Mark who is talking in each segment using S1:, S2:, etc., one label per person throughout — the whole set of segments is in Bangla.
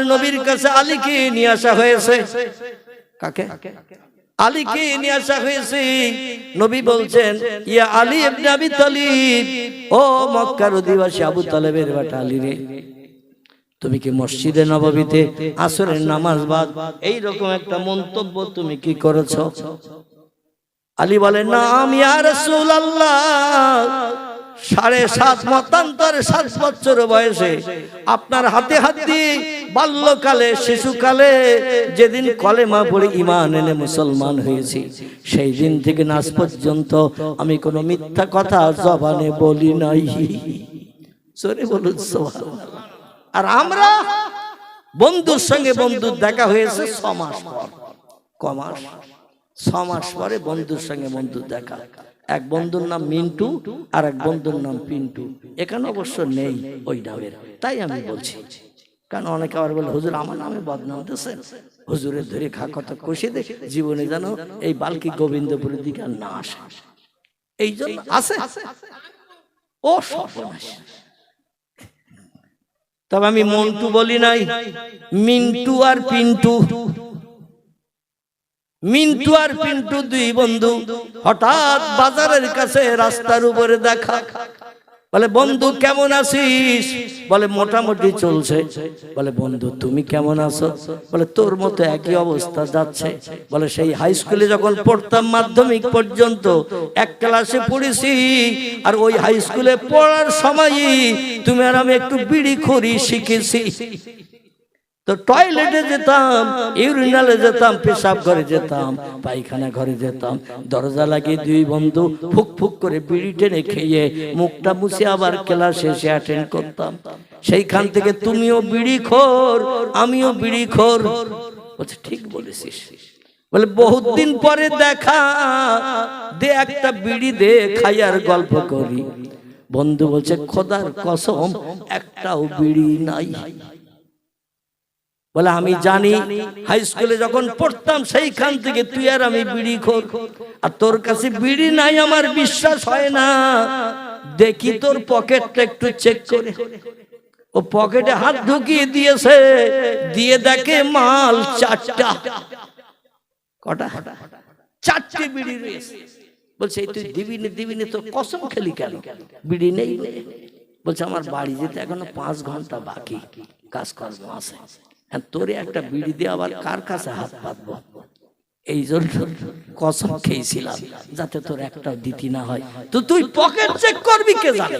S1: আল্লাহর নবীর কাছে আলীকে নিয়ে আসা হয়েছে। কাকে? আলীকে নিয়ে আসা হয়েছে। নবী বলছেন, ইয়া আলী ইবনে আবি তালিব, ও মক্কার অধিবাসী আবু তালেবের বেটা আলী রে, তুমি কি মসজিদে নববীতে আসরের নামাজ বাদ? এই রকম একটা মন্তব্য তুমি কি করেছ? আলী বলেন না আমি আর আল্লাহ সাড়ে সাত মতান্তরে সাত বছর বয়সে আপনার হাতে হাত বাল্যকালে, শিশুকালে যেদিন কলেমা পড়ে ইমান এনে মুসলমান হয়েছি, সেই দিন থেকে নাচ পর্যন্ত আমি কোনো মিথ্যা কথা জবানে বলি নাই। সরে বলুন আর আমরা বন্ধুর সঙ্গে বন্ধুর দেখা হয়েছে ছ মাস পর। কমাস? ছ মাস পরে বন্ধুর সঙ্গে বন্ধুর দেখা। এক বন্ধুর নাম মিন্টু আর এক বন্ধুর নাম পিন্টু। এখানে অবশ্য নেই ওই নামের তাই আমি বলছি। কারণ অনেকে আবার বলে, হুজুর, আমার নামে বদনাম দিচ্ছেন হুজুরের ধরে খা কথা কষে দে জীবনে যেন এই বালকি গোবিন্দপুরের দিকে আর না আসে। এই জন্য আছে। ও সর্বনাশ। তবে আমি মন্টু বলি নাই, মিন্টু আর পিন্টু। মিন্টু আর পিন্টু দুই বন্ধু, হঠাৎ বাজারের কাছে রাস্তার উপরে দেখা। বলে, বন্ধু, কেমন আছিস? বলে, মোটামুটি চলছে। বলে, বন্ধু, তুমি কেমন আছো? বলে, তোর মতো একই অবস্থা যাচ্ছে। বলে, সেই হাই স্কুলে যখন পড়তাম, মাধ্যমিক পর্যন্ত এক ক্লাসে পড়েছি, আর ওই হাই স্কুলে পড়ার সময়ই তুমি আর আমি একটু বিড়ি খড়ি শিখেছি। তো টয়লেটে যেতাম ইউরিনালে যেতাম, পেশাব ঘরে যেতাম, পায়খানা ঘরে যেতাম, দরজা লাগিয়ে দুই বন্ধু ফুক ফুক করে বিড়ি টেনে খেয়ে মুখটা মুছে আবার ক্লাস শেষে অ্যাটেন্ড করতাম। সেইখান থেকে তুমিও বিড়ি খোর, আমিও বিড়ি খোর। বলছে, ঠিক বলেছিস। বলে বহুত দিন পরে দেখা, দে একটা বিড়ি দে, খাই আর গল্প করি। বন্ধু বলছে, খোদার কসম, একটাও বিড়ি নাই। বলে আমি জানি হাই স্কুলে যখন পড়তাম সেইখান থেকে তুই আর আমি বিড়ি খোর। আর তোর কাছে বিড়ি নাই আমার বিশ্বাস হয় না। দেখি তোর পকেটটা একটু চেক করে। ও পকেটে হাত ঢুকিয়ে দিয়েছে। দিয়ে দেখে মাল চারটা। কটা? চারটে বিড়ি রয়েছে। বলছে তুই দিবি না দিবি না তো কসম খেলি কেন? বিড়ি নেই বলে। বলছে আমার বাড়ি যেতে এখনও পাঁচ ঘণ্টা বাকি। কাজকর্ম আছে। হ্যাঁ তোরে একটা বিড়ি দিয়ে আবার কার কাছে হাত পাতবো? এই জন্য কসম খেয়েছিলাম, যাতে তোর একটা দিতি না হয়। তো তুই পকেট চেক করবি কে জানে?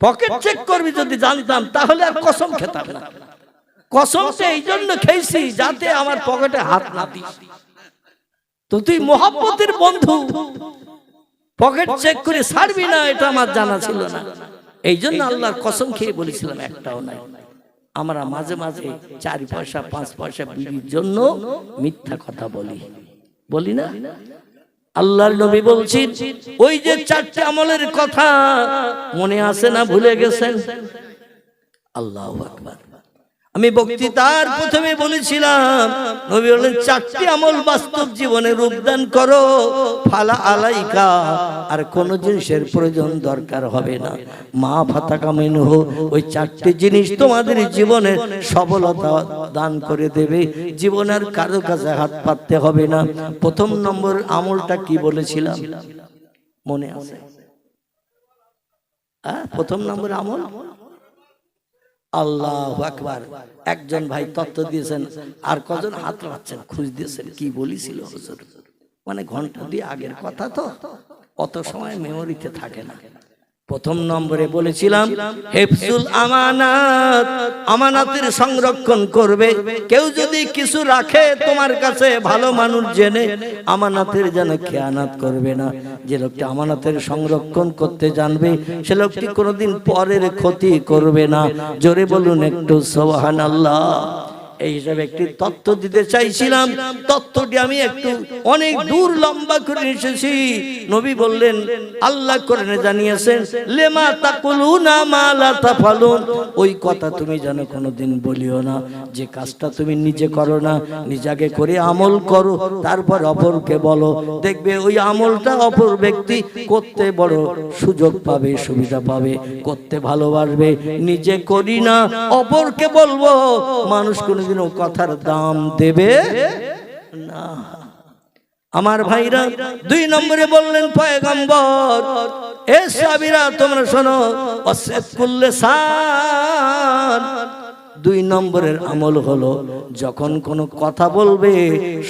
S1: পকেট চেক করবি যদি জানতাম, তাহলে আর কসম খেতাম না। কসমটা এই জন্য খেয়েছি, যাতে আমার পকেটে হাত না দিস। তো তুই মোহাম্মতের বন্ধু। পকেট চেক করে ছাড়বি না, এটা আমার জানা ছিল না। এই জন্য আল্লাহর কসম খেয়ে বলেছিলাম, একটাও নাই। আমরা মাঝে মাঝে চার পয়সা পাঁচ পয়সা বিড়ির জন্য মিথ্যা কথা বলি। বলি। না? আল্লাহর নবী বলছেন ওই যে চারটি আমলের কথা মনে আছে না ভুলে গেছেন। আল্লাহ আকবার। আমি বক্তৃতার প্রথমে বলেছিলাম, নবী বললেন, চারটি আমল বাস্তব জীবনে রূপদান করো, ফালা আলাইকা, আর কোন জিনিসের প্রয়োজন দরকার হবে না। মা ফাতা কামিন ওই চারটি জিনিস তোমাদের জীবনে সফলতা দান করে দেবে জীবনের কারও কাছে হাত পাততে হবে না। প্রথম নম্বর আমলটা কি বলেছিলাম? মনে আছে। প্রথম নম্বর আমল? আল্লাহ আকবার। একজন ভাই তত্ত্ব দিয়েছেন, আর কজন হাত রাখছেন, খুঁজ দিয়েছেন, কি বলেছিল হুজুর? মানে ঘণ্টা দিয়ে আগের কথা তো, অত সময় মেমোরিতে থাকে না। প্রথম নম্বরে বলেছিলাম, হেফজুল আমানাত, আমানাতের সংরক্ষণ করবে। কেউ যদি কিছু রাখে তোমার কাছে, ভালো মানুষ জেনে আমানাতের যেন খেয়ানাত করবে না। যে লোকটি আমানাতের সংরক্ষণ করতে জানবে, সে লোকটি কোনোদিন পরের ক্ষতি করবে না। জোরে বলুন একটু সোহান আল্লাহ এই হিসাবে একটি তথ্য দিতে চাইছিলাম তথ্যটি আমি একটু অনেক দূর লম্বা করে এসেছি। নবী বললেন, আল্লাহ করে জানিয়েছেন, লেমা তাকুলুনা মা লা তাফালুন। ওই কথা তুমি যেন কোনোদিন বলিও না, যে কাজটা তুমি নিজে করো না নিজাকে করে আমল করো, তারপর অপরকে বলো। দেখবে ওই আমলটা অপর ব্যক্তি করতে বড় সুযোগ পাবে, সুবিধা পাবে, করতে ভালোবাসবে। নিজে করি না, অপরকে বলব, মানুষ কোনোদিনও কথার দাম দেবে? না। আমার ভাইরা দুই নম্বরে বললেন, পয়গম্বর, এ সাবিরা তোমরা শোনো, অসেফ করলে সান। দুই নম্বরের আমল হলো, যখন কোনো কথা বলবে,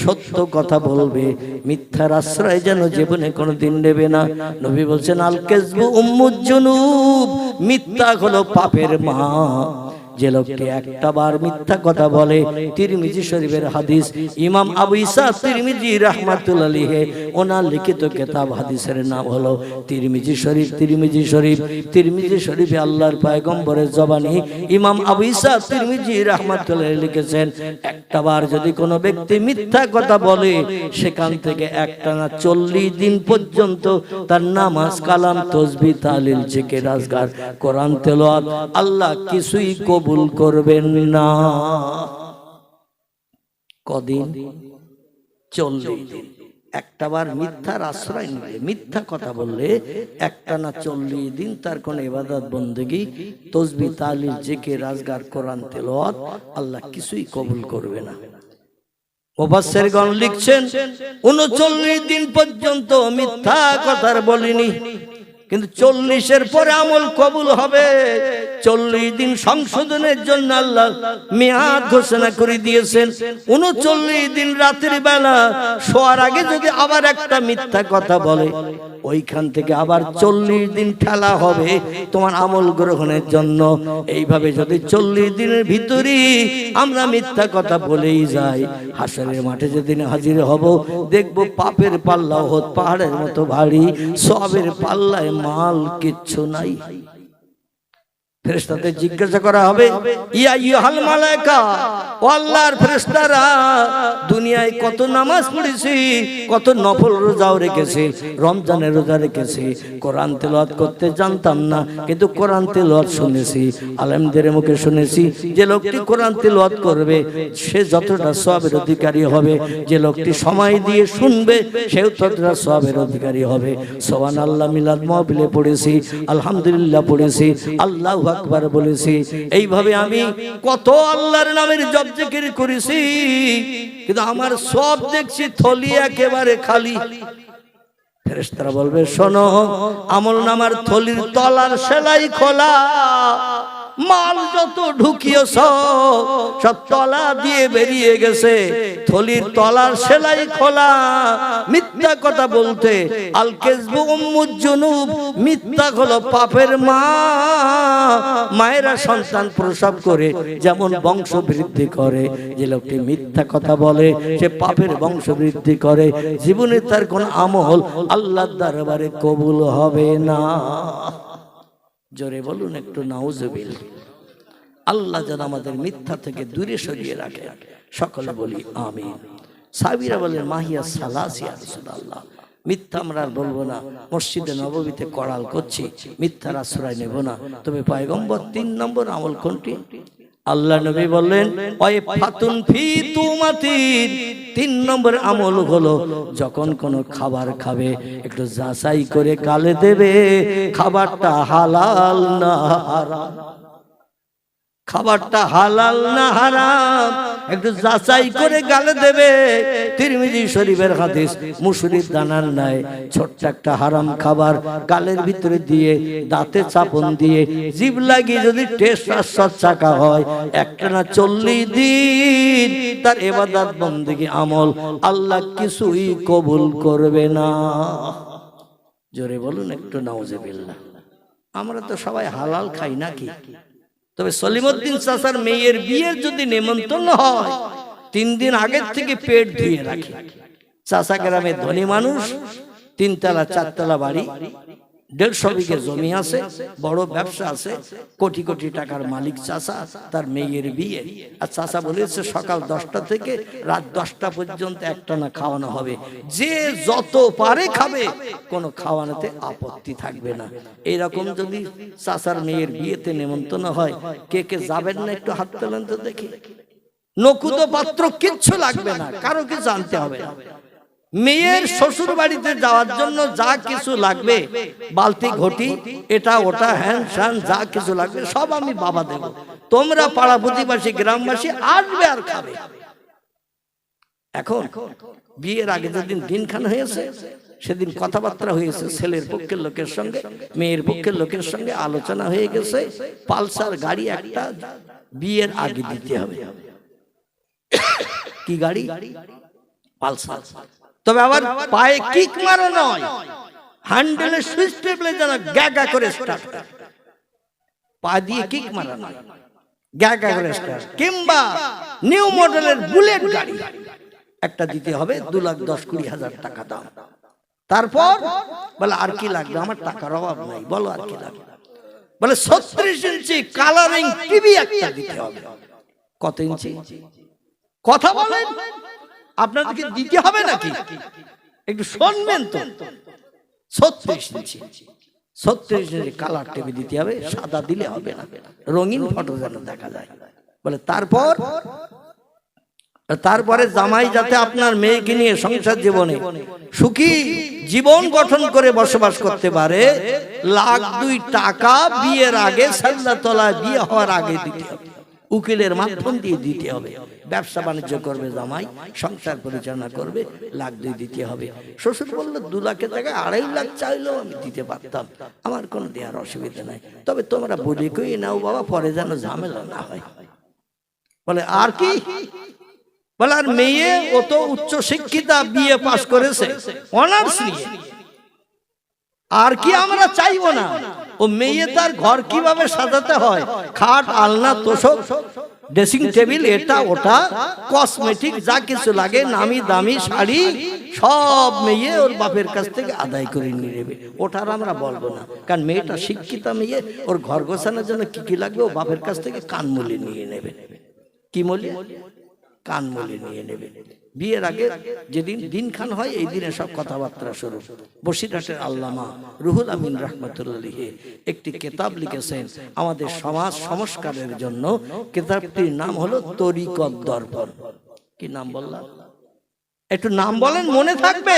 S1: সত্য কথা বলবে, মিথ্যার আশ্রয় যেন জীবনে কোনো দিন নেবে না। নবী বলছেন, আল কেসবু উম্মুজ্জুনুব মিথ্যা হলো পাপের মা যে লোকটি একটা বার মিথ্যা কথা বলে তিরমিজি শরীফের হাদিস, ইমাম আবু ইসা তিরমিজি রাহমাতুল্লাহ আলাইহি, ওনার লিখিত কিতাব হাদিসের নাম হলো তিরমিজি শরীফ তিরমিজি শরীফ। তিরমিজি শরীফে আল্লাহর পয়গম্বরের জবানি ইমাম আবু ইসা তিরমিজি রাহমাতুল্লাহ আলাইহি লিখেছেন একটা বার যদি কোনো ব্যক্তি মিথ্যা কথা বলে, সেখান থেকে একটানা চল্লিশ দিন পর্যন্ত তার নামাজ কালাম, তসবি, তালিল, জিকির রাজগার কোরআন তেলাওয়াত, আল্লাহ কিছুই কবুল করবেন না। কদিন চল্লিশ দিন একটাবার মিথ্যার আশ্রয় নিলে, মিথ্যা কথা বললে একটা না চল্লিশ দিন তার কোন ইবাদত, বন্দেগি, তসবি, তালিল জেকে রাজগার কোরআন, তেলাওয়াত আল্লাহ কিছুই কবুল করবে না। মুফাসসিরগণ লিখছেন, উনচল্লিশ দিন পর্যন্ত মিথ্যা কথার বলিনি। কিন্তু চল্লিশের পরে আমল কবুল হবে। চল্লিশ দিন সংশোধনের জন্য আল্লাহ মেয়াদ ঘোষণা করে দিয়েছেন। উনচল্লিশ দিন রাতের বেলা শোয়ার আগে যদি আবার একটা মিথ্যা কথা বলে, ওইখান থেকে আবার চল্লিশ দিন ঠেলা হবে তোমার আমল গ্রহণের জন্য। এইভাবে যদি চল্লিশ দিনের ভিতরই আমরা মিথ্যা কথা বলেই যাই হাসানের মাঠে যেদিন হাজির হব, দেখব পাপের পাল্লা হোত পাহাড়ের মতো ভারী, সবের পাল্লায় মাল কিচ্ছু নাই। ফেরেশতাদের জিজ্ঞাসা করা হবে, ইয়া ইহাল মালাইকা, ও আল্লাহর ফেরেশতারা, দুনিয়ায় কত নামাজ পড়েছি, কত নফল রোজাও রেখেছি, রমজানের রোজা রেখেছি, কোরআন তেলাওয়াত করতে জানতাম না, কিন্তু কোরআন তেলাওয়াত শুনেছি, আলেমদের মুখে শুনেছি, যে লোকটি কোরআন তেলাওয়াত করবে, সে যতটা সবের অধিকারী হবে, যে লোকটি সময় দিয়ে শুনবে, সেও ততটা সবের অধিকারী হবে। সোহান আল্লাহ মিলাদ মহবিলে পড়েছি, আলহামদুলিল্লাহ পড়েছি, আল্লাহ আকবার বলেছি, এইভাবে আমি কত আল্লাহর নামের জব জিকির করেছি, কিন্তু আমার সব দেখছি থলি একেবারে খালি। ফেরেশতারা বলবে, শোনো, আমল নামার থলির তলার সেলাই খোলা মাল যত ঢুকিয়েছ, সব তলা দিয়ে বেরিয়ে গেছে। থলির তলার সেলাই খোলা। মিথ্যা কথা বলতে মিথ্যা হলো পাপের মা। মায়েরা সন্তান প্রসব করে, যেমন বংশ বৃদ্ধি করে। যে লোকটি মিথ্যা কথা বলে, সে পাপের বংশ বৃদ্ধি করে। জীবনে তার কোন আমল আল্লাহর দরবারে কবুল হবে না। জোরে বলুন একটু নাউজবিল আল্লাহ যেন আমাদের মিথ্যা থেকে দূরে সরিয়ে রাখে। সকলে বলি আমি সাবিরা বলেন, মাহিয়া সালাসিয়া আল্লাহ মিথ্যা আমরা আর বলব না। মসজিদে নববীতে কড়াল করছি। মিথ্যার আশ্রয় নেব না। তবে পয়গম্বর তিন নম্বর আমল কোনটি? আল্লাহ নবী বললেন ওই ফাতুন ফি তুমাতির তিন নম্বর আমল হলো যখন কোনো খাবার খাবে একটু যাচাই করে কালে দেবে খাবারটা হালাল না হারাম। খাবারটা হালাল না হারাম? একটু যাচাই করে গালে দেবে। তিরমিজি শরীফের হাদিস মুসুরির দানার নাই ছোট্ট একটা হারাম খাবার গালের ভিতরে দিয়ে, দাঁতে চাপন দিয়ে, জিভ লাগিয়ে যদি টেস্ট আশ্বাস চাকা হয় একটা না চল্লিশ দিন তার এবাদাত বন্দিগি আমল আল্লাহ কিছুই কবুল করবে না। জোরে বলুন একটু নাউজেবিল্লাহ। আমরা তো সবাই হালাল খাই নাকি? তবে সলিমুদ্দিন চাচার মেয়ের বিয়ের যদি নেমন্তন্ন হয়, তিন দিন আগের থেকে পেট ধুয়ে রাখি। চাষা গ্রামের ধনী মানুষ, তিনতলা, চারতলা বাড়ি। দেড়শো বিঘে জমি আছে বড় ব্যবসা আছে কোটি কোটি টাকার মালিক চাষা তার মেয়ের বিয়ে। আর চাষা বলেছে সকাল দশটা থেকে রাত দশটা পর্যন্ত একটানা খাওয়ানো হবে। যে যত পারে খাবে কোনো খাওয়ানোতে আপত্তি থাকবে না। এইরকম যদি চাষার মেয়ের বিয়েতে নেমন্তন্ন হয় কে কে যাবেন না একটু হাত তোলেন তো দেখি। নকুদ পাত্র কিচ্ছু লাগবে না কারও কিছু আনতে হবে। না মেয়ের শ্বশুর বাড়িতে যাওয়ার জন্য যা কিছু লাগবে, বালতি, ঘটি, এটা, ওটা, হ্যান স্যান যা কিছু লাগবে, সব আমি বাবা দেব। তোমরা পাড়া প্রতিবাসী গ্রামবাসী আসবে আর খাবে। এখন বিয়ের আগে যেদিন দিনখান হয়েছে, সেদিন কথাবার্তা হয়েছে ছেলের পক্ষের লোকের সঙ্গে, মেয়ের পক্ষের লোকের সঙ্গে আলোচনা হয়ে গেছে, পালসার গাড়ি একটা বিয়ের আগে দিতে হবে। কি গাড়ি? পালসার। তবে আবার পায়ে কিক মারা নয়। হ্যান্ডেলে সুইচ টেপলে যেন গ্যা গ্যা করে স্টার্ট পা দিয়ে কিক মারা নয়। গ্যা গ্যা করে স্টার্ট কিংবা নিউ মডেলের বুলেট গাড়ি। একটা দিতে হবে দু লাখ দশ কুড়ি হাজার টাকা দাম। তারপর বলে, আর কি লাগবে? আমার টাকার অভাব নাই। বলো, আর কি লাগবে? বলে, ছত্রিশ ইঞ্চি কালারিং টিভি একটা দিতে হবে। কত ইঞ্চি? কথা বলেন। আপনাদেরকে দিতে হবে নাকি? একটু শুনবেন তো। ছত্রিশ ইঞ্চি ছত্রিশ ইঞ্চি কালার টিভি দিতে হবে সাদা দিলে হবে না। রঙিন ফটো যেন দেখা যায়। বলে তারপর তারপরে জামাই যাতে আপনার মেয়েকে নিয়ে সংসার জীবনে সুখী জীবন গঠন করে বসবাস করতে পারে লাখ দুই টাকা বিয়ের আগে সাল্লা তলায় বিয়ে হওয়ার আগে দিতে হবে। উকিলের মাধ্যম দিয়ে দিতে হবে। ব্যবসা বাণিজ্য করবে জামাই সংসার পরিচালনা করবে লাখ দুই দিতে হবে। শ্বশুর বলল দু লাখের টাকা আড়াই লাখ চাইলেও আমি দিতে পারতাম। আমার কোনো দেওয়ার অসুবিধা নাই। তবে তোমরা বলে কই নাও বাবা পরে যেন ঝামেলা না হয়। বলে আর কি? বলে আর মেয়ে ও তো উচ্চ শিক্ষিতা বিয়ে পাশ করেছে। অনার্স নিয়ে। আর কি আমরা চাইব না? ও মেয়ে তার ঘর কীভাবে সাজাতে হয়? খাট, আলনা, তোষক ড্রেসিং টেবিল এটা, ওটা কসমেটিক যা কিছু লাগে, নামি দামি শাড়ি, সব মেয়ে ওর বাপের কাছ থেকে আদায় করে নিয়ে নেবে। ওটার আমরা বলব না। কারণ মেয়েটা শিক্ষিতা মেয়ে, ওর ঘর গোছানোর জন্য কি কি লাগবে, ও বাপের কাছ থেকে কানমূলি নিয়ে নেবে। কি মলি? কানমূলি নিয়ে নেবে। বিয়ের আগে যেদিন দিনখান হয় এই দিনে সব কথাবার্তা শুরু। বসিরহাটের আল্লামা রুহুল আমিন রহমতুল্লাহ একটি কেতাব লিখেছেন। আমাদের সমাজ সংস্কারের জন্য কেতাবটির নাম হলো তরিকত দরবর কি নাম বললাম? একটু নাম বলেন মনে থাকবে?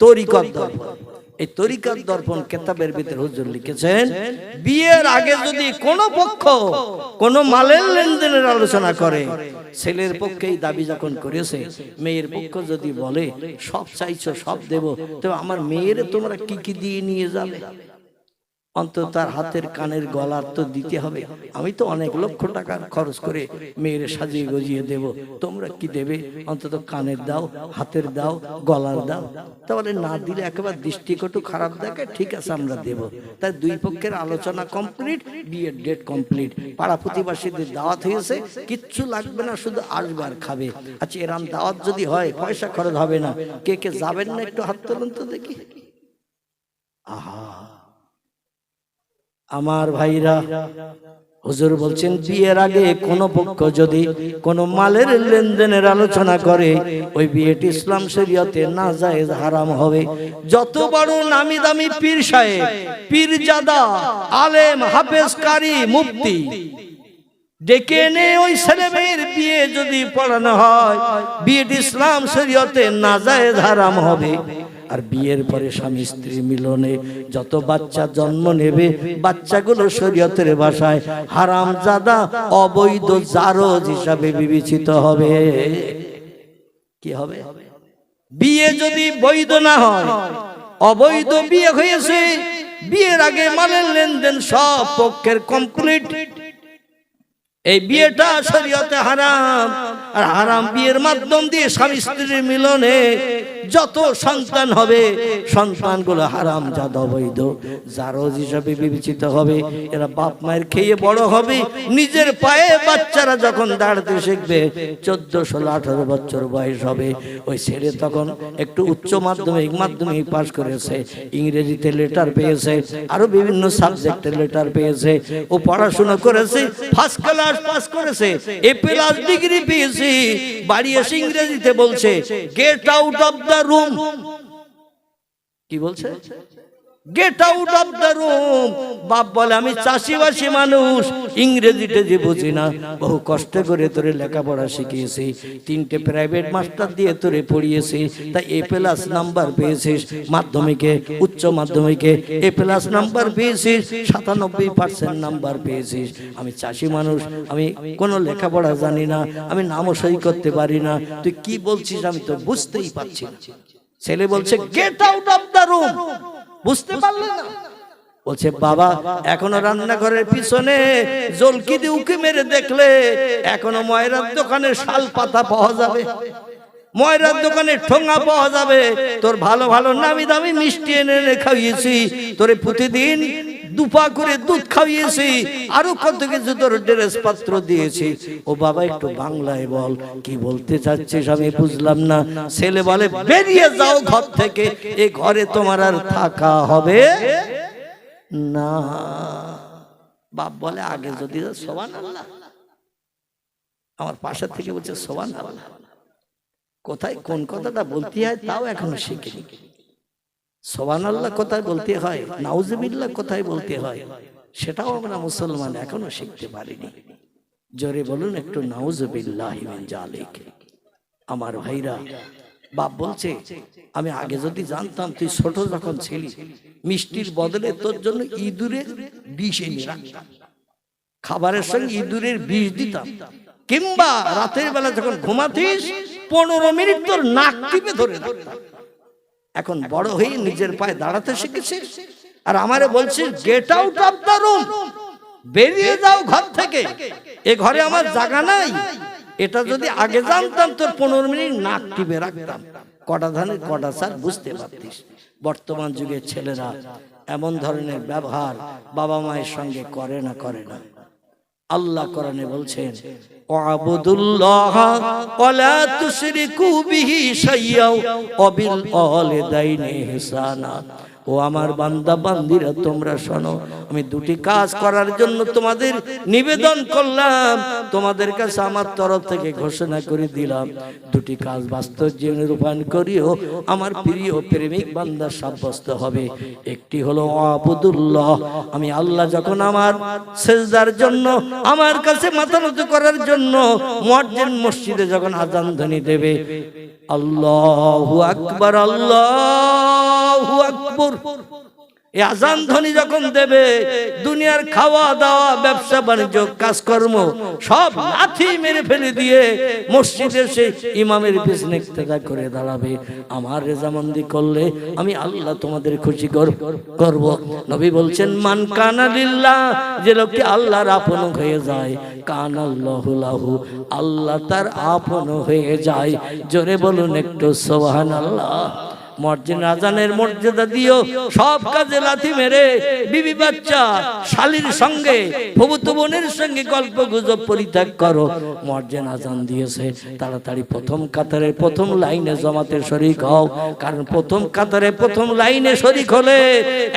S1: তরিকত দর্পণ। এই তরিকার দর্পণ কেতাবের ভিতরে হুজুর লিখেছেন, বিয়ের আগে যদি কোন পক্ষ কোন মালের লেনদেনের আলোচনা করে, ছেলের পক্ষেই দাবি যখন করেছে, মেয়ের পক্ষ যদি বলে, সব চাইছো, সব দেব, তো আমার মেয়ের তোমরা কি কি দিয়ে নিয়ে যাবে? অন্তত তার হাতের কানের গলার তো দিতে হবে। আমি তো অনেক লক্ষ টাকা খরচ করে মেয়ের সাজিয়ে গজিয়ে দেব। তোমরা কি দেবে? অন্তত কানের দাও, হাতের দাও, গলার দাও। তাহলে না দিলে একেবারে দৃষ্টিকটু খারাপ দেখে ঠিক আছে, আমরা দেব। তাই দুই পক্ষের আলোচনা কমপ্লিট, বিয়ের ডেট কমপ্লিট। পাড়া প্রতিবাসীদের দাওয়াত হয়েছে, কিচ্ছু লাগবে না, শুধু আসবে আর খাবে। আচ্ছা এরাম দাওয়াত যদি হয়, পয়সা খরচ হবে না। কে কে যাবেন না একটু হাত তুলুন তো দেখি। আহা! আমার ভাইরা, হুজুর বলছেন, বিয়ের আগে কোন পক্ষ যদি কোন মালের লেনদেনের আলোচনা করে, ওই বিয়েটি ইসলাম শরীয়তে না যায় হারাম হবে। যত বড় নামি দামি পীর সাহেব, পীরজাদা, আলেম হাফেজ কারি মুফতি, ডেকে এনে ওই ছেলে মেয়ের বিয়ে যদি পড়ানো হয়, বিয়েটি ইসলাম শরীয়তে না যায় হারাম হবে। আর বিয়ের পরে স্বামী স্ত্রী মিলনে যত বাচ্চা জন্ম নেবে, বাচ্চাগুলো শরীয়তের ভাষায় হারাম জাদা অবৈধ জারজ হিসাবে বিবেচিত হবে। কি হবে? বিয়ে যদি বৈধ না হয়, অবৈধ বিয়ে হয়েছে, বিয়ের আগে মালের লেনদেন সব পক্ষের কমপ্লিট এই বিয়েটা শরীয়তে হারাম। আর হারাম বিয়ের মাধ্যম দিয়ে স্বামী স্ত্রীর মিলনে যত সন্তান হবে, সন্তানগুলো হারাম জাত অবৈধ। জারজ হিসাবে বিবেচিত হবে, এরা বাপ মায়ের খেয়ে বড় হবে। নিজের পায়ে বাচ্চারা যখন দাঁড়াতে শিখবে, চোদ্দ, ষোলো, আঠারো বছর বয়স হবে। ওই ছেলে তখন একটু উচ্চ মাধ্যমিক মাধ্যমিক পাশ করেছে, ইংরেজিতে লেটার পেয়েছে, আরও বিভিন্ন সাবজেক্টে লেটার পেয়েছে। ও পড়াশোনা করেছে ফার্স্ট ক্লাস পাস করেছে। এ প্লাস ডিগ্রি পেয়েছি বাড়ি এসে ইংরেজিতে বলছে get out of the room কি বলছে? Get out of the room বাপ বলে, আমি চাষিবাসী মানুষ। ইংরেজিতে যে বুঝি না। বহু কষ্ট করে তোরে লেখাপড়া শিখিয়েছি। তিনটে প্রাইভেট মাস্টার দিয়ে তোরে পড়িয়েছি। তাই এ প্লাস নাম্বার পেয়েছিস। মাধ্যমিকে, উচ্চ মাধ্যমিকে এ প্লাস নাম্বার পেয়েছিস। সাতানব্বই পার্সেন্ট নাম্বার পেয়েছিস। আমি চাষি মানুষ। আমি কোনো লেখাপড়া জানি না। আমি নামও সই করতে পারি না। তুই কি বলছিস আমি তো বুঝতেই পারছি না। ছেলে বলছে get out of the room বুঝতে পারলে না? বলছে বাবা এখনও রান্নাঘরের পিছনে জলকি দিয়ে উকি মেরে দেখলে এখনও ময়রার দোকানে শাল পাতা পাওয়া যাবে। ময়রার দোকানে ঠোঙা পাওয়া যাবে। তোর ভালো ভালো নামি দামি মিষ্টি এনে এনে খাইয়েছি। তোরে প্রতিদিন দুপা করে দুধ খাইয়েছি, আরও কত কিছু তোর ড্রেস পাত্র দিয়েছি। ও বাবা, একটু বাংলায় বল, কি বলতে চাচ্ছিস আমি বুঝলাম না। ছেলে বলে, বেরিয়ে যাও ঘর থেকে, এ ঘরে তোমার আর থাকা হবে না। বাপ বলে, আগে যদি সোবান আমার পাশের থেকে বলছে সোবান কোথায়, কোন কথাটা বলতে হয়, তাও এখনও শিখিনি। সোবান আল্লাহ কোথায় বলতে হয় নাউজবিল্লাহ কোথায় বলতে হয়। সেটাও আমরা মুসলমান এখনও শিখতে পারিনি। জোরে বলুন একটু নাউজবিল্লাহ জালেক। আমার ভাইরা বাপ বলছে আমি আগে যদি জানতাম তুই ছোট যখন ছিলি মিষ্টির বদলে তোর জন্য ইঁদুরের বিষ এনে রাখতাম খাবারের সঙ্গে ইঁদুরের বিষ দিতাম। কিংবা রাতের বেলা যখন ঘুমাতিস পনেরো মিনিট তোর নাক টিপে ধরে রাখতাম। এখন বড় হয়ে নিজের পায়ে দাঁড়াতে শিখেছিস আর আমারে বলছিস get out of the room বেরিয়ে যাও ঘর থেকে। এ ঘরে আমার জায়গা নাই। এটা যদি আগে জানতাম তোর পনেরো মিনিট নাক টিপে রাখতাম। কটা ধানের কটা স্যার বুঝতে পারতিস। বর্তমান যুগের ছেলেরা এমন ধরনের ব্যবহার বাবা মায়ের সঙ্গে করে না। করে না। আল্লাহ কোরআনে বলছেন ওয়াবুদুল্লাহ ওয়ালা তুশরিকু বিহি শাইয়্যা ওয়া বিল ওয়ালিদাইনি ইহসানা ও আমার বান্দা, বান্দিরা, তোমরা শোনো, আমি দুটি কাজ করার জন্য তোমাদের নিবেদন করলাম। তোমাদের কাছে আমার তরফ থেকে ঘোষণা করে দিলাম। দুটি কাজ বাস্তব জীবনে রূপায়ণ করিও, আমার প্রিয় প্রেমিক বান্দা সাব্যস্ত হবে। একটি হলো আবুদুল্লাহ, আমি আল্লাহ যখন আমার সেজদার জন্য, আমার কাছে মাথা নত করার জন্য মুয়াজ্জিন মসজিদে যখন আজান ধ্বনি দেবে, আল্লাহু আকবার আল্লাহু আকবার। এই আজান ধ্বনি যখন দেবে, দুনিয়ার খাওয়া দাওয়া ব্যবসা, বাণিজ্য, কাজকর্ম সব লাথি মেরে ফেলে দিয়ে মসজিদে সে ইমামের পিছনে করে দাঁড়াবে। আমার রেজামন্দি করলে আমি আল্লাহ তোমাদের খুশি করব। নবী বলছেন, মান কানা লিল্লাহ যে লোকটি আল্লাহর আপন হয়ে যায়, কান আল্লাহু লাহু আল্লাহ তার আপন হয়ে যায়। জোরে বলুন একটু সোহান আল্লাহ মর্জিন রাজানের মর্যাদা দিও, সব কাজে লাথি মেরে বিবি বাচ্চা শালির সঙ্গে বোনের সঙ্গে গল্প গুজব পরিত্যাগ করো। মর্জিন আজান দিয়েছে, তাড়াতাড়ি প্রথম কাতারে প্রথম লাইনে জমাতে শরিক হও, কারণ প্রথম কাতারে প্রথম লাইনে শরিক হলে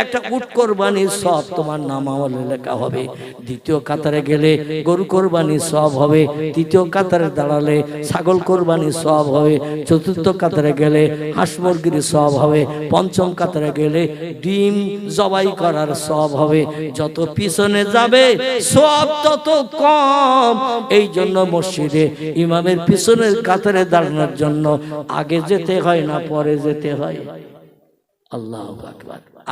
S1: একটা উট কোরবানির সব তোমার নামাওয়ালে লেখা হবে। দ্বিতীয় কাতারে গেলে গরু কোরবানির সব হবে, তৃতীয় কাতারে দাঁড়ালে ছাগল কোরবানির সব হবে, চতুর্থ কাতারে গেলে হাঁস মুরগির সব হবে। পঞ্চম কাতারে গেলে ডিম জবাই করার সব হবে। যত পিছনে যাবে, সব তত কম। এই জন্য মসজিদে ইমামের পিছনের কাতারে দাঁড়ানোর জন্য আগে যেতে হয় না, পরে যেতে হয়। আল্লাহ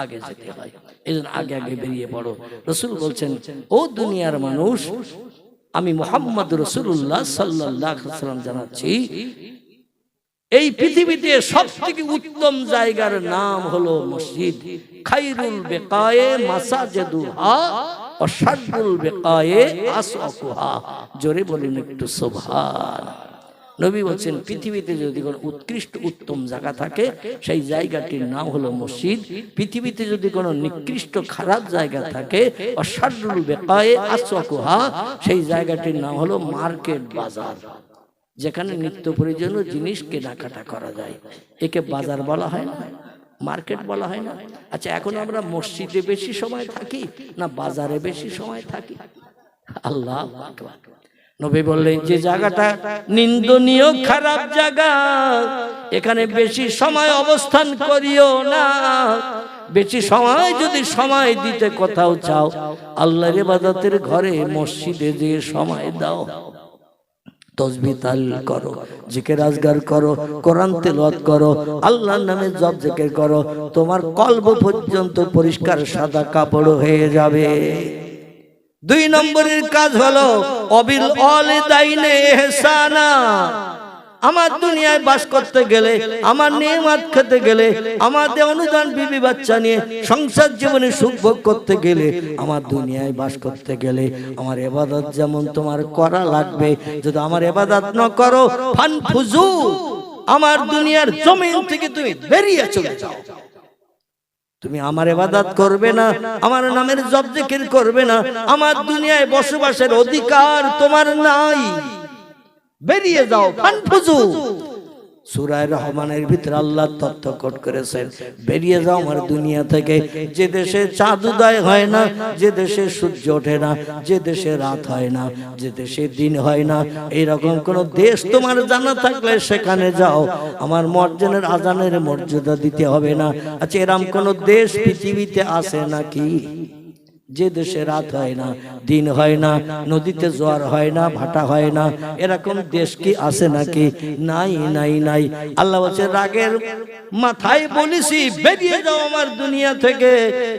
S1: আগে যেতে হয়। এই জন্য আগে আগে বেরিয়ে পড়ো। রসুল বলছেন, ও দুনিয়ার মানুষ, আমি মোহাম্মদ রসুল্লাহ সাল্লাহ জানাচ্ছি এই পৃথিবীতে সব থেকে উত্তম জায়গার নাম হলো মসজিদ। খাইরুল বেকায়ে মাসাজেদুহা অসাদুল বেকায়ে আসওয়াকুহা। জোরে বলুন একটু সুবহান। নবী বলছেন, পৃথিবীতে যদি কোনো উৎকৃষ্ট উত্তম জায়গা থাকে, সেই জায়গাটির নাম হলো মসজিদ। পৃথিবীতে যদি কোনো নিকৃষ্ট খারাপ জায়গা থাকে অসাদুল বেকায়ে আসওয়াকুহা, সেই জায়গাটির নাম হলো মার্কেট বাজার। যেখানে নিত্য প্রয়োজনীয় জিনিস কেনাকাটা করা যায়। একে বাজার বলা হয় না মার্কেট বলা হয় না। আচ্ছা এখন আমরা মসজিদে বেশি সময় থাকি না বাজারে বেশি সময় থাকি? আল্লাহ। নবী বললেন যে জায়গাটা নিন্দনীয় খারাপ জায়গা এখানে বেশি সময় অবস্থান করিও না। বেশি সময় যদি সময় দিতে কোথাও চাও আল্লাহর ইবাদতের ঘরে মসজিদে যে সময় দাও। তসবি করো জিকের আজগার করো কোরআন তেলত করো আল্লাহর নামে জব জিকির করো তোমার কল্প পর্যন্ত পরিষ্কার সাদা কাপড় হয়ে যাবে। দুই নম্বরের কাজ হলো অবিল অল দাইনে এহসানা। আমার দুনিয়ায় বাস করতে গেলে, আমার নিয়মাত খেতে গেলে, আমাদের অনুদান বিবি বাচ্চা নিয়ে সংসার জীবনে সুখ ভোগ করতে গেলে, আমার দুনিয়ায় বাস করতে গেলে, আমার এবাদত যেমন তোমার করা লাগবে, যদি আমার এবাদত ন করো, ফান ফুজু, আমার দুনিয়ার জমিন থেকে তুমি বেরিয়ে চলে যাও। তুমি আমার এবাদাত করবে না, আমার নামের জব করবে না, আমার দুনিয়ায় বসবাসের অধিকার তোমার নাই। বেরিয়ে যাও ফানফুজু সুরায় রহমানের ভিতরে আল্লাহ তথ্য কোট করেছেন। বেরিয়ে যাও আমার দুনিয়া থেকে। যে দেশে চাঁদ উদয় হয় না যে দেশে সূর্য ওঠে না যে দেশে রাত হয় না যে দেশে দিন হয় না এইরকম কোন দেশ তোমার জানা থাকলে সেখানে যাও। আমার মর্জনের আজানের মর্যাদা দিতে হবে না। আচ্ছা এরম কোন দেশ পৃথিবীতে আছে নাকি? যে দেশে রাত হয় না, দিন হয় না, নদীতে জোয়ার হয় না, ভাটা হয় না, এরকম দেশ কি আছে নাকি? নাই নাই নাই। আল্লাহ বলছে, রাগের মাথায় বলিসি বেরিয়ে যাও আমার দুনিয়া থেকে।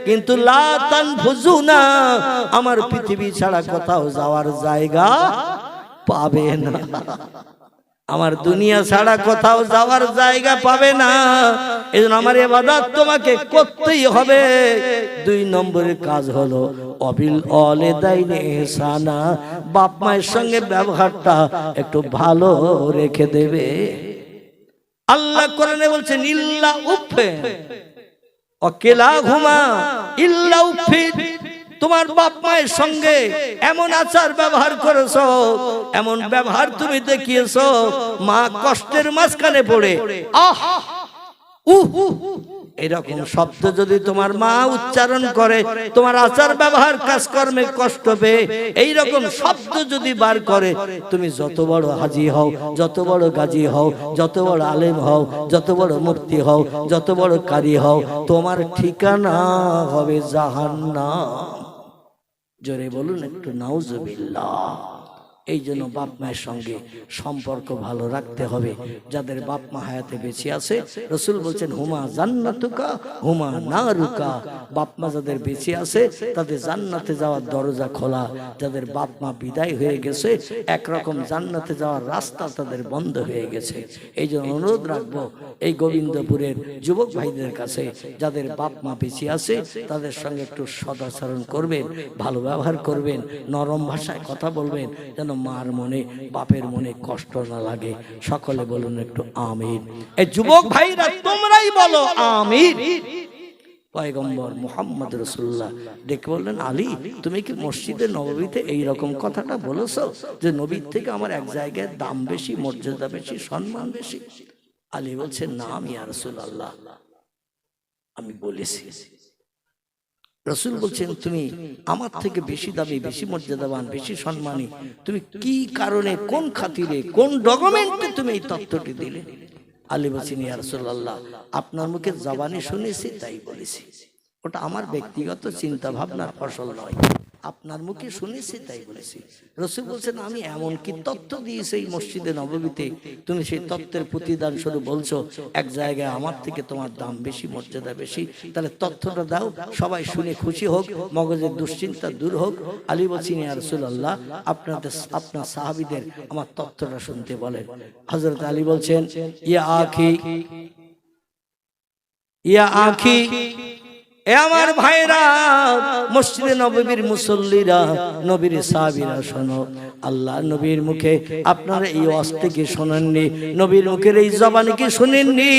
S1: কিন্তু লাতান ভুজু না আমার পৃথিবী ছাড়া কোথাও যাওয়ার জায়গা পাবে না। আমার দুনিয়া ছাড়া কোথাও যাওয়ার জায়গা পাবে না। এই জন্য আমার এবাদাত তোমাকে করতেই হবে। দুই নম্বরের কাজ হলো, অবিল অলে দাইনে এহসানা বাপ মায়ের সঙ্গে ব্যবহারটা একটু ভালো রেখে দেবে। আল্লাহ কোরআনে বলছেন ইল্লা উফে অকেলা ঘুমা ইল্লা উফে তোমার বাপ মায়ের সঙ্গে এমন আচার ব্যবহার করেছ এমন ব্যবহার তুমি দেখিয়েছো মা কষ্টের মাঝখানে পড়ে। আহ! উহ! এরকম শব্দ যদি তোমার মা উচ্চারণ করে তোমার আচার ব্যবহার কাজকর্মে কষ্ট পেয়ে এইরকম শব্দ যদি বার করে তুমি যত বড় হাজি হও যত বড় গাজী হও যত বড় আলেম হও যত বড় মূর্তি হও যত বড় কারি হও তোমার ঠিকানা হবে জাহান্নাম জোরে বলুন একটু নাউজুবিল্লাহ। এই জন্য বাপ মায়ের সঙ্গে সম্পর্ক ভালো রাখতে হবে। যাদের বাপ মা হায়াতে বেঁচে আছে রসুল বলছেন হুমা জান্নাতুকা হুমা না রুকা বাপ মা যাদের বেঁচে আছে তাদের জান্নাতে যাওয়ার দরজা খোলা। যাদের বাপ মা বিদায় হয়ে গেছে একরকম জান্নাতে যাওয়ার রাস্তা তাদের বন্ধ হয়ে গেছে। এই জন্য অনুরোধ রাখব এই গোবিন্দপুরের যুবক ভাইদের কাছে যাদের বাপ মা বেঁচে আছে তাদের সঙ্গে একটু সদাচরণ করবেন ভালো ব্যবহার করবেন নরম ভাষায় কথা বলবেন যেন মার মনে বাপের মনে কষ্ট না লাগে। সকলে বলুন একটু আমিন। এই যুবক ভাইরা তোমরাই বলো আমিন। পয়গম্বর মোহাম্মদ রসুল্লাহ ডেকে বললেন আলী তুমি কি মসজিদে নবীতে এই রকম কথাটা বলেছ যে নবীর থেকে আমার এক জায়গায় দাম বেশি মর্যাদা বেশি সম্মান বেশি? আলী বলছেন না আমি আর রসুল্লাহ আমি বলেছি। রসুল বলছেন, তুমি আমার থেকে বেশি দামি, বেশি মর্যাদাবান, বেশি সম্মানী, তুমি কি কারণে, কোন খাতিরে, কোন ডকুমেন্টে তুমি এই তত্ত্বটি দিলে? আলী বলছেন ইয়া রাসূলুল্লাহ, আপনার মুখে জবানি শুনেছি, তাই বলেছি। ওটা আমার ব্যক্তিগত চিন্তা ভাবনার ফসল নয়। আপনার মুখে শুনেছি তাই বলেছি। রসুল বলছেন আমি এমন কি তত্ত্ব দিয়েছি এই মসজিদে নবমীতে? তুমি সেই তত্ত্বের প্রতিদান শুরু বলছো এক জায়গায় আমার থেকে তোমার দাম বেশি মর্যাদা বেশি। তাহলে তথ্যটা দাও সবাই শুনে খুশি হোক মগজের দুশ্চিন্তা দূর হোক। আলী বলছেন ইয়া রাসূলুল্লাহ আপনাদের আপনার সাহাবিদের আমার তথ্যটা শুনতে বলেন। হযরত আলী বলছেন ইয়া আখি ইয়া আখি এ আমার ভাইরা, মসজিদে নববীর মুসল্লিরা, নবীর সাহাবীরা শোনো আল্লাহ নবীর মুখে আপনারা এই অস্তিকে শোনেননি, নবীর মুখের এই জবানিকে শুনেননি?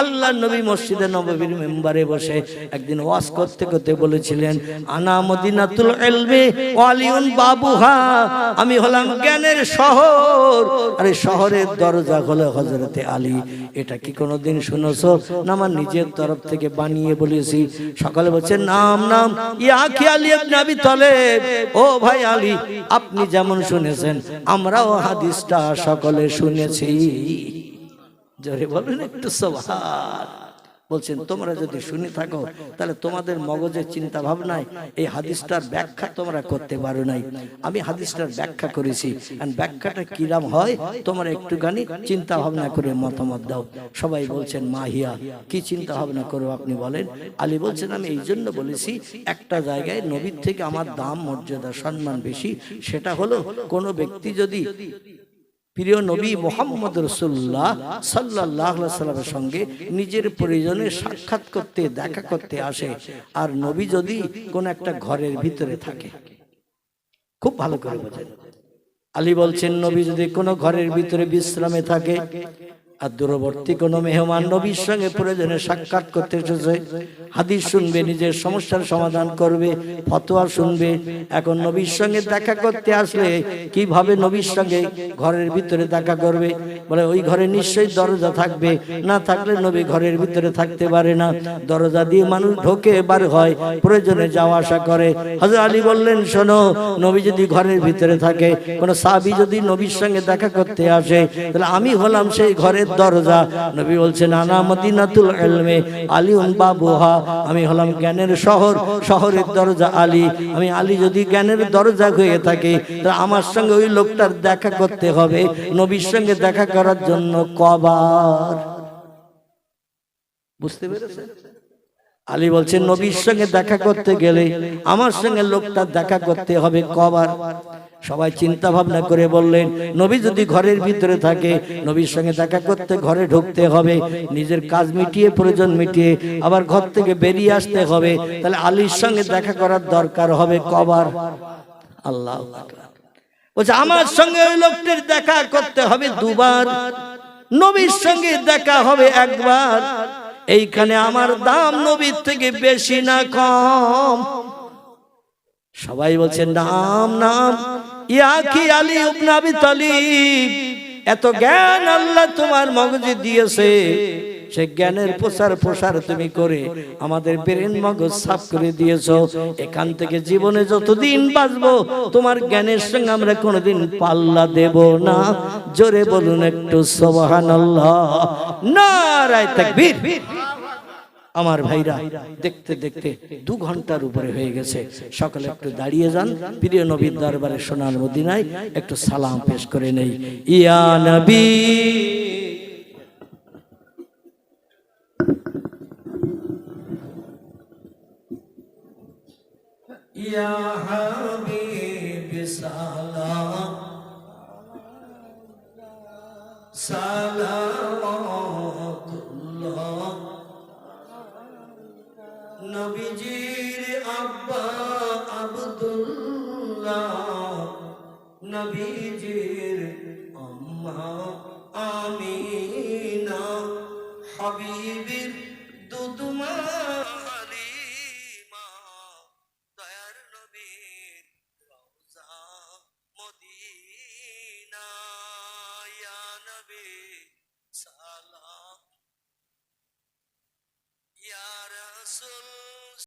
S1: আল্লাহ নবী মসজিদে নববীর মেম্বারে বসে একদিন ওয়াজ করতে করতে বলেছিলেন, আনা মদিনাতুল ইলমি ওয়ালিউন বাবুহা, আমি হলাম জ্ঞানের শহর। আরে শহরের দরজা হলো হযরতে আলী, এটা কি কোনোদিন শুনেছো? না, আমার নিজের তরফ থেকে বানিয়ে বলেছি। সকালে বলছে নাম নাম। ইয়াকি আলী ইবনে আবি তালেব। ও ভাই আলী, আপনি যেমন শুনেছেন, আমরাও হাদিসটা সকলে শুনেছি। জোরে বলুন একটু সবার বলছেন তোমরা যদি শুনে থাকো তাহলে তোমাদের মগজের চিন্তা ভাবনায় এই হাদিসটার ব্যাখ্যা তোমরা করতে পারো নাই। আমি হাদিসটার ব্যাখ্যা করেছি। ব্যাখ্যাটা কিরাম হয় তোমরা একটুখানি চিন্তা ভাবনা করে মতামত দাও। সবাই বলছেন মাহিয়া কি চিন্তা ভাবনা করো আপনি বলেন? আলী বলছেন আমি এই জন্য বলেছি একটা জায়গায় নবীর থেকে আমার দাম মর্যাদা সম্মান বেশি। সেটা হলো কোনো ব্যক্তি যদি প্রিয় নবী মোহাম্মদ রসুল্লাহ সাল্লাহ সাল্লামের সঙ্গে নিজের প্রয়োজনে সাক্ষাৎ করতে দেখা করতে আসে। আর নবী যদি কোন একটা ঘরের ভিতরে থাকে। খুব ভালো করে বোঝেন। আলী বলছেন নবী যদি কোনো ঘরের ভিতরে বিশ্রামে থাকে আর দূরবর্তী কোনো মেহমান নবীর সঙ্গে প্রয়োজনে সাক্ষাৎ করতে এসেছে। হাদিস শুনবে, নিজের সমস্যার সমাধান করবে, ফতোয়া শুনবে। এখন নবীর সঙ্গে দেখা করতে আসলে কীভাবে নবীর সঙ্গে ঘরের ভিতরে দেখা করবে? বলে, ওই ঘরে নিশ্চয়ই দরজা থাকবে। না থাকলে নবী ঘরের ভিতরে থাকতে পারে না। দরজা দিয়ে মানুষ ঢোকে, বার হয়, প্রয়োজনে যাওয়া আসা করে। হযরত আলী বললেন, শোনো, নবী যদি ঘরের ভিতরে থাকে, কোনো সাবি যদি নবীর সঙ্গে দেখা করতে আসে, তাহলে আমি হলাম সেই ঘরের দরজা। নবী বলছেন, আনা মদিনাতুল ইলমে, আলিউন বাবুহা। আমি হলাম জ্ঞানের শহর, শহরের দরজা আলী। আমি আলী যদি জ্ঞানের দরজা হয়ে থাকি তাহলে আমার সঙ্গে ওই লোকটার দেখা করতে হবে, নবীর সঙ্গে দেখা করার জন্য কবার। বুঝতে পেরেছেন? আলী বলছেন, নবীর সঙ্গে দেখা করতে গেলে আমার সঙ্গে লোকটা দেখা করতে হবে কবার। সবাই চিন্তা ভাবনা করে বললেন, নবী যদি ঘরের ভিতরে থাকে, নবীর সঙ্গে দেখা করতে ঘরে ঢুকতে হবে, নিজের কাজ মিটিয়ে, প্রয়োজন মিটিয়ে আবার ঘর থেকে বেরিয়ে আসতে হবে, তাহলে আলীর সঙ্গে দেখা করার দরকার হবে কবার? আল্লাহ বলছে, আমার সঙ্গে ওই লোকটির দেখা করতে হবে দুবার, নবীর সঙ্গে দেখা হবে একবার। এইখানে আমার দাম নবীর থেকে বেশি না কম। সবাই বলছে, নাম নাম ইয়া কি আলী ইবনে তালিব? এত জ্ঞান আল্লাহ তোমার মগজে দিয়েছে। সে জ্ঞানের প্রসার প্রসার তুমি করে আমাদের ব্রেন মগজ সাফ করে দিয়েছ। এখান থেকে জীবনে যতদিন বাঁচবো, তোমার জ্ঞানের সঙ্গে আমরা কোনোদিন পাল্লা দেব না। জোরে বলুন একটু, সুবহানাল্লাহ। নারায় তাকবীর। আমার ভাইরা, দেখতে দেখতে দু ঘণ্টার উপরে হয়ে গেছে। সকালে একটু দাঁড়িয়ে যান। প্রিয় নবীর দরবারে সোনার মদিনায় একটু সালাম পেশ করে নেই। ইয়া নবী। ইয়া